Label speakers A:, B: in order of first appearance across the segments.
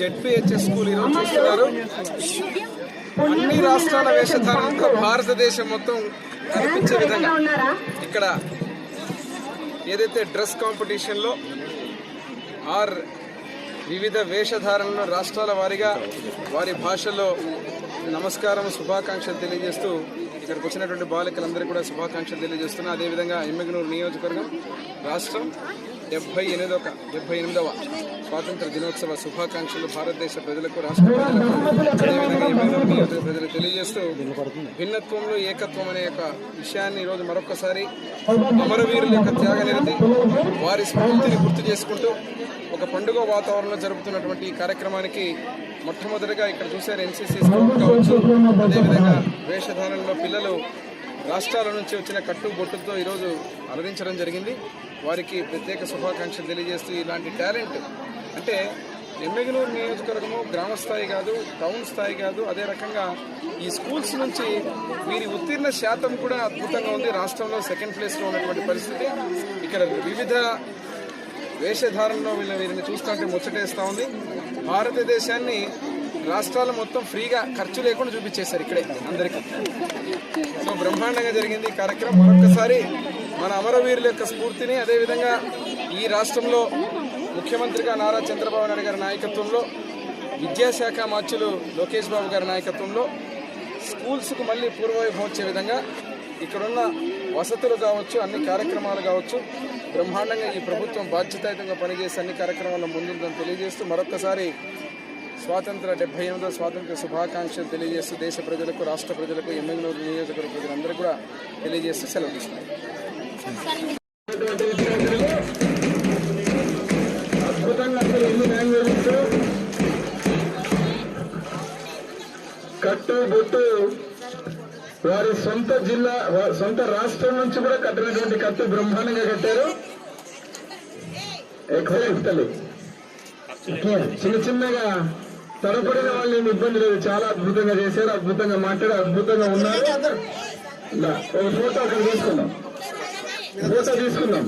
A: ZPHS school ఈరోజు చూస్తున్నారు. అన్ని రాష్ట్రాల వేషధారణతో భారతదేశం మొత్తం కనిపించే విధంగా ఇక్కడ ఏదైతే డ్రెస్ కాంపిటీషన్లో ఆర్ వివిధ వేషధారణలో రాష్ట్రాల వారీగా వారి భాషలో నమస్కారం శుభాకాంక్షలు తెలియజేస్తూ ఇక్కడికి వచ్చినటువంటి బాలికలందరికీ కూడా శుభాకాంక్షలు తెలియజేస్తున్నా. అదేవిధంగా ఎమ్మిగనూరు నియోజకవర్గం రాష్ట్రం డెబ్బై ఎనిమిదవ డెబ్బై ఎనిమిదవ స్వాతంత్ర దినోత్సవ శుభాకాంక్షలు భారతదేశ ప్రజలకు రాష్ట్ర ప్రజలకు ప్రజలకు తెలియజేస్తూ భిన్నత్వంలో ఏకత్వం అనే యొక్క విషయాన్ని ఈరోజు మరొకసారి అమరవీరుల యొక్క త్యాగనిరతి వారి స్ఫూర్తిని గుర్తు చేసుకుంటూ ఒక పండుగ వాతావరణంలో జరుపుతున్నటువంటి ఈ కార్యక్రమానికి మొట్టమొదటిగా ఇక్కడ చూశారు ఎన్సీసీ స్కౌట్ కావచ్చు అదేవిధంగా వేషధారణలో పిల్లలు రాష్ట్రాల నుంచి వచ్చిన కట్టు బొట్టుతో ఈరోజు అలరించడం జరిగింది. వారికి ప్రత్యేక శుభాకాంక్షలు తెలియజేస్తూ ఇలాంటి టాలెంట్ అంటే ఎమ్మెగనూరు నియోజకవర్గము గ్రామ స్థాయి కాదు టౌన్ స్థాయి కాదు అదే రకంగా ఈ స్కూల్స్ నుంచి వీరి ఉత్తీర్ణ శాతం కూడా అద్భుతంగా ఉంది. రాష్ట్రంలో సెకండ్ ప్లేస్లో ఉన్నటువంటి పరిస్థితి. ఇక్కడ వివిధ వేషధారణలో వీళ్ళ వీరిని చూస్తుంటే ముచ్చటేస్తూ ఉంది. భారతదేశాన్ని రాష్ట్రాలు మొత్తం ఫ్రీగా ఖర్చు లేకుండా చూపించేశారు ఇక్కడే అందరికీ. సో బ్రహ్మాండంగా జరిగింది ఈ కార్యక్రమం. మరొకసారి మన అమరవీరుల యొక్క స్ఫూర్తిని అదేవిధంగా ఈ రాష్ట్రంలో ముఖ్యమంత్రిగా నారా చంద్రబాబు నాయుడు గారి నాయకత్వంలో విద్యాశాఖ మార్చులు లోకేష్ బాబు గారి నాయకత్వంలో స్కూల్స్కు మళ్ళీ పూర్వవైభవం వచ్చే విధంగా ఇక్కడున్న వసతులు కావచ్చు అన్ని కార్యక్రమాలు కావచ్చు బ్రహ్మాండంగా ఈ ప్రభుత్వం బాధ్యతాయుతంగా పనిచేసే అన్ని కార్యక్రమాల్లో ముందుందని తెలియజేస్తూ మరొకసారి స్వాతంత్ర డెబ్బై ఎనిమిదో స్వాతంత్ర శుభాకాంక్షలు తెలియజేస్తూ దేశ ప్రజలకు రాష్ట్ర ప్రజలకు ఎమ్మెల్యే నియోజకవర్గ ప్రజలందరూ కూడా తెలియజేస్తూ సెలవు తీసుకున్నారు
B: అద్భుతంగా అసలు ఎన్ని లాంగ్వేజెస్ కట్టు బొట్టు వారి సొంత జిల్లా సొంత రాష్ట్రం నుంచి కూడా కట్టినటువంటి కట్టు బ్రహ్మాండంగా కట్టారు. ఎక్సలెంట్ తల్లి చిన్న చిన్నగా తడపడిన వాళ్ళు ఏమి ఇబ్బంది లేదు. చాలా అద్భుతంగా చేశారు. అద్భుతంగా మాట్లాడారు. అద్భుతంగా ఉన్నారు. ఒక ఫోటో అక్కడ తీసుకుందాం. ఫోటో తీసుకుందాం.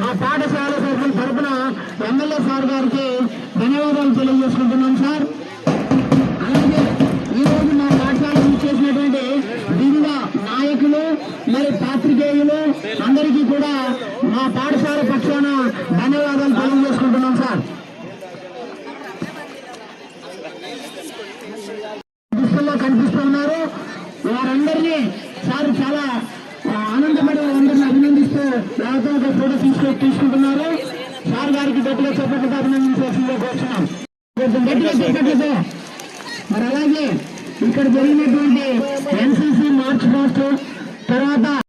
C: ఆ పాఠశాల సభ్యుల తరఫున ఎమ్మెల్యే సార్ గారికి ధన్యవాదాలు తెలియజేసుకుంటున్నాం సార్ అలాగే ఈ రోజు మా పాఠశాలకు చేసినటువంటి వివిధ నాయకులు మరి పాత్రికేయులు అందరికీ కూడా మా పాఠశాల పక్షాన ధన్యవాదాలు తెలియజేసుకుంటున్నాం సార్ దుస్తుల్లో కనిపిస్తున్నారు వారందరినీ సార్ చాలా ఆ, ఆనందపడి వారందరినీ నాతో ఫోటో తీసుకు తీసుకుంటున్నారు. సార్ గారికి గట్టిగా చెప్పట్లతో అభినందించాల్సిందిగా కోరుతున్నాం కొంచెం గట్టిగా చెప్పట్లతో మరి అలాగే ఇక్కడ జరిగినటువంటి ఎన్సీసీ మార్చ్ పాస్ట్ తర్వాత